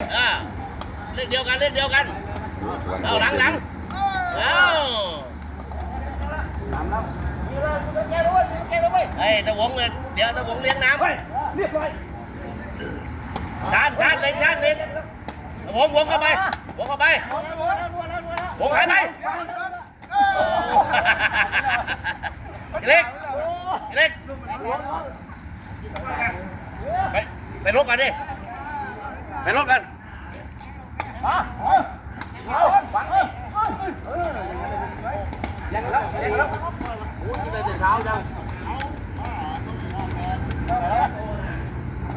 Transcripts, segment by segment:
อ่าเล่นเดียวกันเล่นเดียวกัน เอาหลังหลังเอาเฮ้ยตะหวงเลยเดี๋ยวตะหวงเลี้ยงน้ำเรียบร้อยชาร์จชาร์จเลยชาร์จเลยตะหวงหวงเข้าไปหวงเข้าไปหวงหายไปเล็กเล็กไปไปรบกันดิ ไปรบกันยังแล้วยังแล้วโอ้ยกินแต่เช้าจัง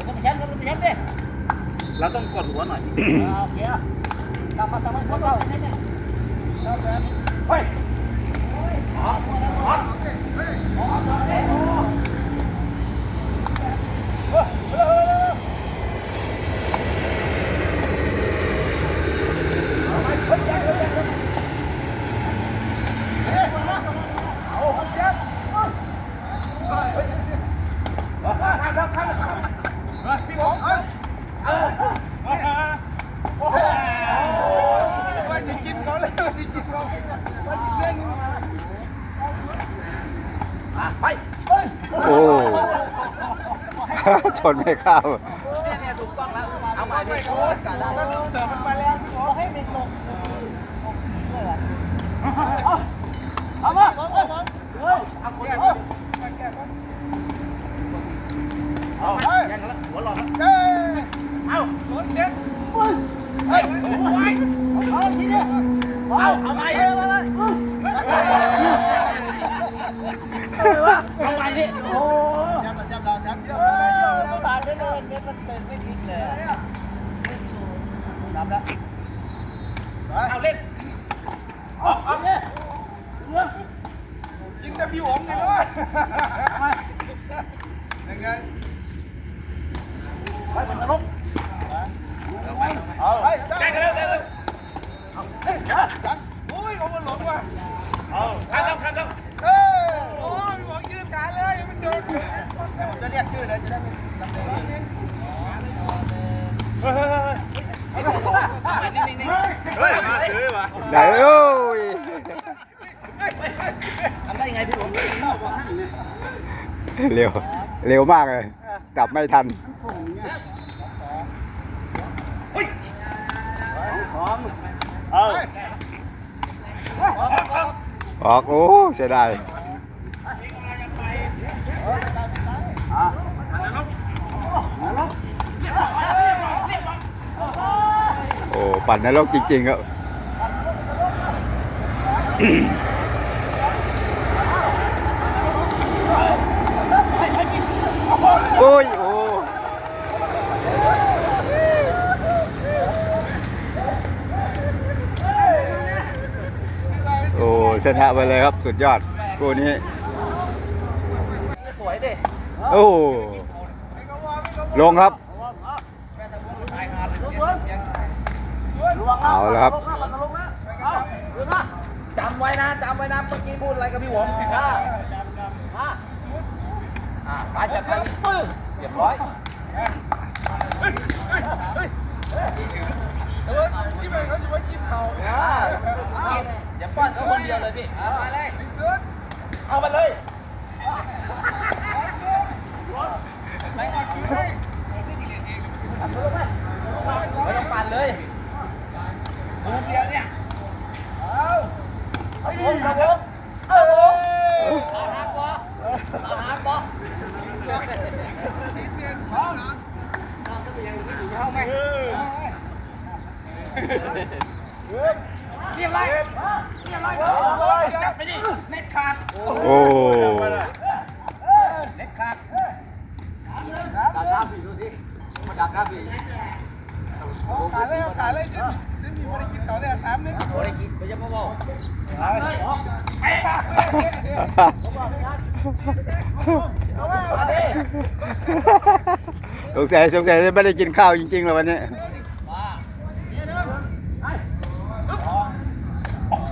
ก็ไปแชมป์ก็ไปแชมป์ดิเราต้องกดหัวหน่อยโอเคกลับมาทำให้คนเราเนี่ยเฮ้ย ว่าจะกินเขาเลยว่าจะกินเขาว่าจะเล่น ไป โอ้ ชนไม่เข้าเนี่ยเนี่ยถูกต้องแล้ว เอามาดิเขาก็ลูกเสร์ฟมันมาแล้วพี่หมอให้เป็นลงเอามาเอามาเฮ้ยเอาคนแก้เดียวมาแก้ก่อนเอายังแล้วหัวหลอดเอ้ยเอาโดนเช็ดเฮ้ยเฮ้ยเอาทีนี้เอาเอาไปเอาไปเลยเอาไปดิโอ้ จับจับเราจับเยอะเลยเยออะเลยผ่านได้เลยเนี่ยมันตื่นไม่ผิดเลยนับแล้วเอาเล่นออกออกเนี่ยยิงแต่พี่หงไงวะยังไงไปเป็นนรกเอาไปได้กันแล้ได้แล้วเฮ้ยจังโอ้ยเอามันหลงว่ะข้ามแล้วข้ามแล้วเอ้ยโอ้ยพี่หมอยืนกาเลยมันโดน ผมจะเรียกชื่อเลยจะได้ไม่จำเป็นเฮ้ยเฮ้ยเฮ้ยเฮ้ยเฮ้ยมาถือวะไหนโอ้ยทำได้ยังไงพี่ผมเร็วเร็วมากเลยกลับไม่ทันเอาออกโอ้เสียดาย โอ้ ปั่นนรกจริงๆครับโอ้ย โอ้โอ้ชนะไปเลยครับ สุดยอดคู่นี้ โอ้ลงครับเอาแล้วครับจำไว้นะจำไว้นะเมื่อกี้พูดอะไรกับพี่หวงอ่าไปจัดไปเรียบร้อยเฮ้ยที่เป็นเขาจะไว้กินเขาอย่าป้อนเขาคนเดียวเลยพี่ไปเลยเอาไปเลย ไปออกชื่อให้ ไม่ต้องปั่นเลยลูกเดียวเนี่ย เอา ครับผมครับผมเอาผมเอาหักบ่เอาหักบ่ ติดเรียนของ เข้าไหม เรียบร้อยเรียบร้อยจับไปดิเน็ตขาดโอ้เน็ตขาดดักหน้าผีดูสิมาดักหน้าผีขายเลยขายเลยจะมีจะมีอะไรกินเขาเนี่ยสามนึงโอ้ยกินไปยังพ่อบอกไปป่ะมาดิสงสัยสงสัยไม่ได้กินข้าวจริงๆเลยวันนี้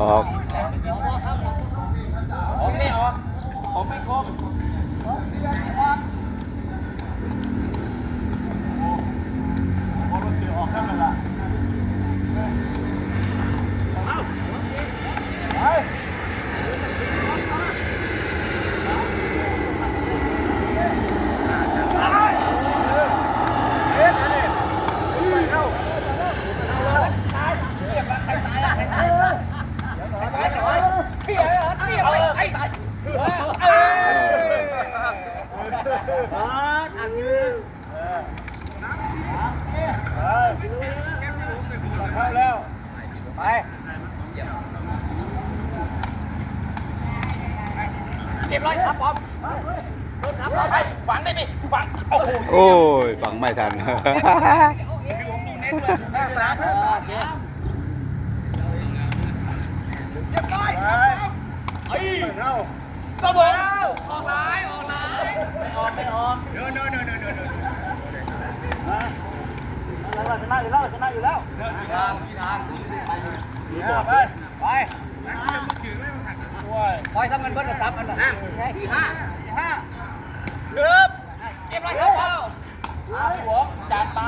ออกโอเคอกผมไม่ครบพอกออกไม่คม เก็บเลยครับบอมครับบอมไปฝังได้ไหมฝังโอ้โหโอ้ยฟังไม่ทัน ผมดูเน็ตเลยหน้าสามหน้าสามเก็บเลยเฮ้ยเน่าเสมอออกร้ายออกร้ายไม่ออกไม่ออกเดินเดินเดินเดินเดินชนะอยู่แล้วชนะอยู่แล้วเดินทางทาง ไปไปคอยทำเงินเบิ้ลกับซับอันนั้นสี่ห้าสี่ห้าเกือบเก็บไรครับเอาหัวจานไป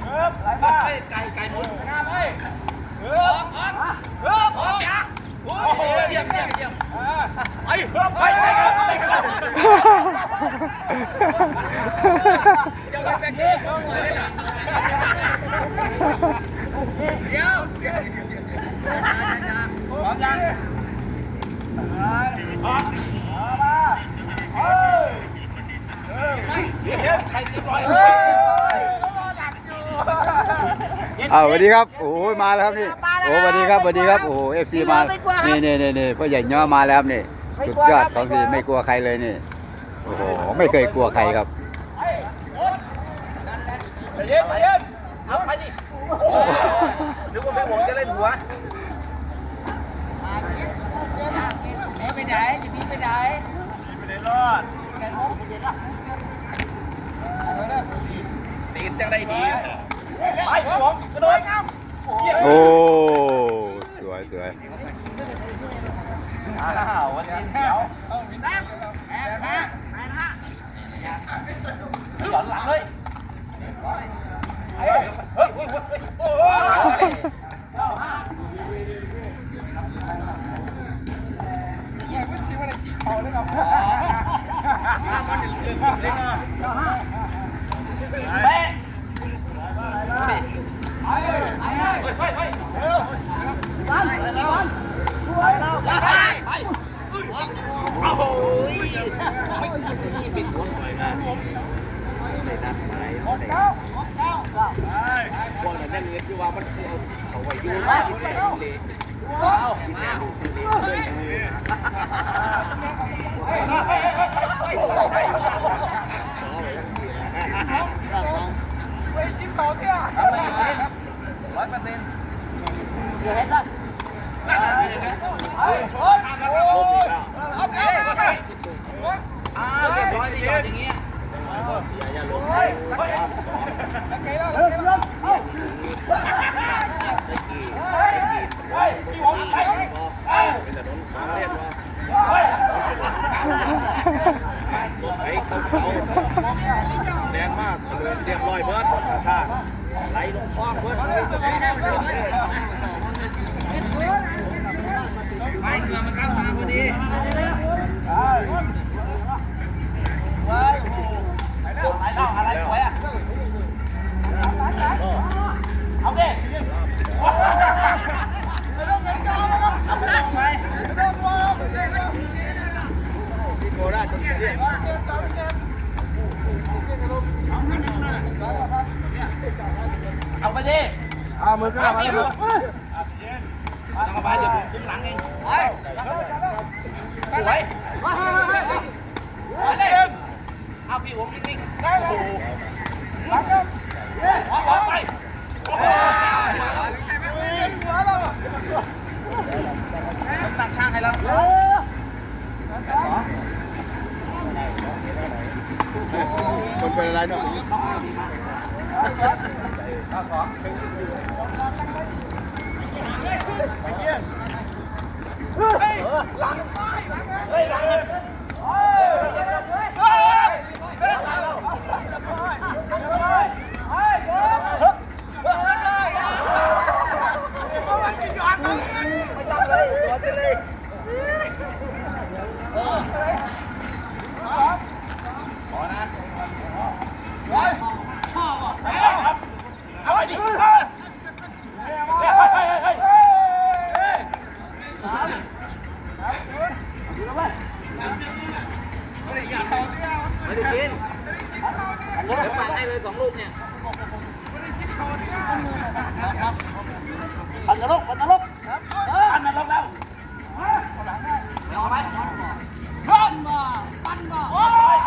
เกือบไหลมาไก่ไก่หมุนหน้าไปเกือบเกือบโอ้โหเยี่ยมเยี่ยมเยี่ยมไอ้เกือบไปไปไป พร้อมยังพร้อมมาเฮ้ยเฮ้ยเดี๋ยวใครเรียบร้อยเฮ้ยรอดักอยู่อ้าวสวัสดีครับ โอ้ยมาแล้วครับนี่ โอ้สวัสดีครับสวัสดีครับ โอ้เอฟซีมา นี่นี่นี่นี่พ่อใหญ่ย่อมาแล้วครับนี่สุดยอดของพี่ไม่กลัวใครเลยนี่ โอ้โห ไม่เคยกลัวใครครับใจเย็นใจเย็นเอาไปดิ นึกว่าแม่หวงจะเล่นหัวไปไหนจะมีไปไหนไม่ได้รอดตีนจังได้ดีไปหวงกระโดดงับโอ้สวยสวยอ้าววันนี้เดี๋ยวเอาวินน้ำแพ้แพ้หย่อนหลังเลย เฮ้ยเฮ้ย Yeah. มันเข้าตาพอดีว้ายโอ้ไหนเล่าอะไรสวยอะเอาดิไม่ต้องเงินจอมาครับเอาไปลงไหมไม่ต้องวางไม่ต้องวางที่โคราชตรงนี้เอาไปดิเอามือก้าวมาแล้วเอาไปเดี๋ยวผมคุ้มหลังเองไป สวยไปเลยเอาพี่ผมนิ่งๆได้เลยหลังครับวางไปโอ้โหหัวเราผมตั้งช่างให้แล้วคนเป็นอะไรเนาะเฮ้ยหลัง เลยเฮ้ยเฮ้ยเฮ้ยเฮ้ยเฮ้ยไม่ต้องเลยหัวจะเลยเออพอนะไปชอบอะไปครับเอาไปดิเฮ้ยเฮ้ยเฮ้ยเฮ้ยเฮ้ยเฮ้ย ไม่ได้กินเดี๋ยวปัดให้เลยสองลูกเนี่ย ปันนรกปันนรก ปันนรกแล้วเดี๋ยวเอาไป ปั้นมาปั้นมา โอ้ย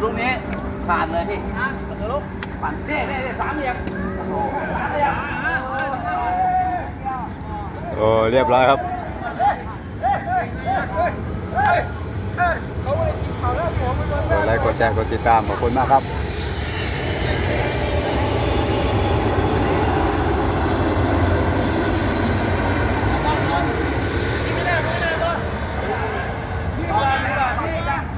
ลูกนี้ผ่านเลยพี่ลูกปั่นเน่เน่สามเหลี่ยมโอ้โหสามเหลี่ยมโอ้เรียบร้อยครับเขาไม่ได้กินข้าวแล้วผมไม่เบิ่งกดไลค์กดแชร์กดติดตามขอบคุณมากครับ